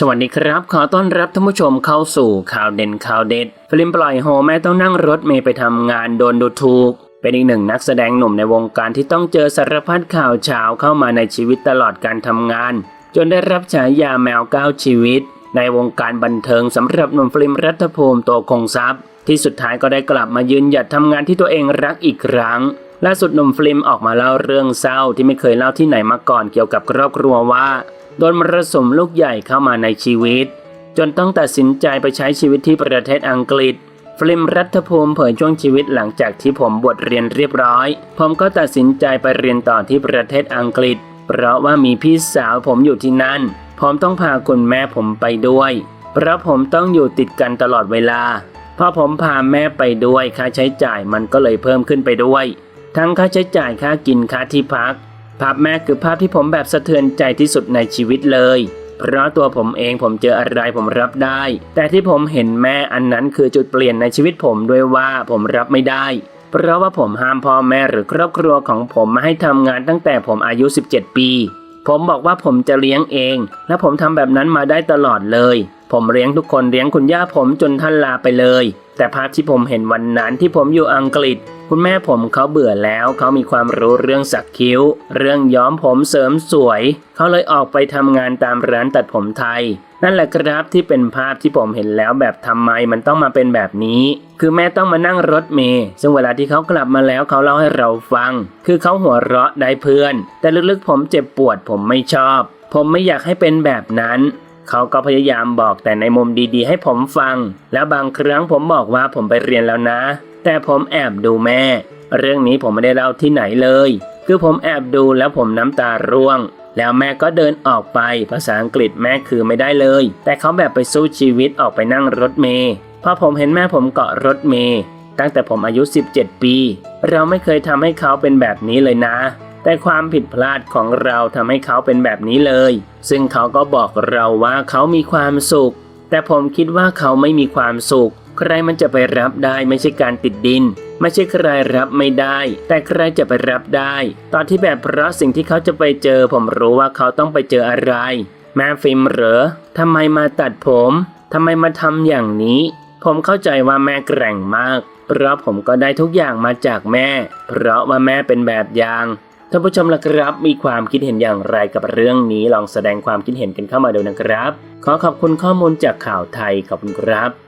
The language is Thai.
สวัสดีครับ ขอต้อนรับท่านผู้ชมเข้าสู่ข่าวเด่นข่าวเด็ด ฟิล์มปล่อยโฮแม่ต้องนั่งรถเมย์ไปทำงานโดนดูถูก เป็นอีกหนึ่งนักแสดงหนุ่มในวงการที่ต้องเจอสารพัดข่าวเช้าเข้ามาในชีวิตตลอดการทำงาน จนได้รับฉายาแมวเก้าชีวิต ในวงการบันเทิงสำหรับหนุ่มฟิล์มรัฐภูมิโตคงทรัพย์ ที่สุดท้ายก็ได้กลับมายืนหยัดทำงานที่ตัวเองรักอีกครั้งล่าสุดหนุ่มฟิล์มออกมาเล่าเรื่องเศร้าที่ไม่เคยเล่าที่ไหนมาก่อนเกี่ยวกับครอบครัวว่า โดนมรสุมลูกใหญ่เข้ามาในชีวิต จนต้องตัดสินใจไปใช้ชีวิตที่ประเทศอังกฤษฟล์มรัฐภูมิเผยช่วงชีวิตหลังจากที่ผมบวชเรียนเรียบร้อย ผมก็ตัดสินใจไปเรียนต่อที่ประเทศอังกฤษ เพราะว่ามีพี่สาวผมอยู่ที่นั่น ผมต้องพาคุณแม่ผมไปด้วย เพราะผมต้องอยู่ติดกันตลอดเวลา พอผมพาแม่ไปด้วยค่าใช้จ่ายมันก็เลยเพิ่มขึ้นไปด้วย ทั้งค่าใช้จ่ายค่ากินค่าที่พัก ภาพแม่คือภาพที่ผมแบบสะเทือนใจที่สุดในชีวิตเลย เพราะตัวผมเองผมเจออะไรผมรับได้ แต่ที่ผมเห็นแม่อันนั้นคือจุดเปลี่ยนในชีวิตผมด้วยว่าผมรับไม่ได้ เพราะว่าผมห้ามพ่อแม่หรือครอบครัวของผมมาให้ทำงานตั้งแต่ผมอายุ 17 ปี ผมบอกว่าผมจะเลี้ยงเอง และผมทำแบบนั้นมาได้ตลอดเลย ผมเลี้ยงทุกคนเลี้ยงคุณย่าผมจนท่านลาไปเลย แต่ภาพที่ผมเห็นวันนั้นที่ผมอยู่อังกฤษ คุณแม่ผมเขาเบื่อแล้วเขามีความรู้เรื่องสักคิ้ว เรื่องย้อมผมเสริมสวย เขาเลยออกไปทำงานตามร้านตัดผมไทย นั่นแหละครับที่เป็นภาพที่ผมเห็นแล้วแบบทำไมมันต้องมาเป็นแบบนี้ คือแม่ต้องมานั่งรถเมล์ซึ่งเวลาที่เขากลับมาแล้วเขาเล่าให้เราฟัง คือเขาหัวเราะได้เพื่อน แต่ลึกๆผมเจ็บปวดผมไม่ชอบ ผมไม่อยากให้เป็นแบบนั้นเขาก็พยายามบอกแต่ในมุมดีๆ ให้ผมฟัง แล้วบางครั้งผมบอกว่าผมไปเรียนแล้วนะ แต่ผมแอบดูแม่ เรื่องนี้ผมไม่ได้เล่าที่ไหนเลย คือผมแอบดูแล้วผมน้ำตาร่วง แล้วแม่ก็เดินออกไป ภาษาอังกฤษแม่คือไม่ได้เลย แต่เขาแบบไปสู้ชีวิตออกไปนั่งรถเมล์พอผมเห็นแม่ผมเกาะรถเมล์ตั้งแต่ผมอายุ 17 ปี เราไม่เคยทำให้เขาเป็นแบบนี้เลยนะ แต่ความผิดพลาดของเราทำให้เขาเป็นแบบนี้เลย ซึ่งเขาก็บอกเราว่าเขามีความสุข แต่ผมคิดว่าเขาไม่มีความสุข ใครมันจะไปรับได้ไม่ใช่การติดดิน ไม่ใช่ใครรับไม่ได้ แต่ใครจะไปรับได้ ตอนที่แบบเพราะสิ่งที่เขาจะไปเจอ ผมรู้ว่าเขาต้องไปเจออะไร แม่ฟิล์มเหรอทำไมมาตัดผมทำไมมาทำอย่างนี้ ผมเข้าใจว่าแม่แกร่งมาก เพราะผมก็ได้ทุกอย่างมาจากแม่ เพราะว่าแม่เป็นแบบอย่างท่านผู้ชมล่ะครับ มีความคิดเห็นอย่างไรกับเรื่องนี้ลองแสดงความคิดเห็นกันเข้ามาดูนะครับ ขอขอบคุณข้อมูลจากข่าวไทยขอบคุณครับ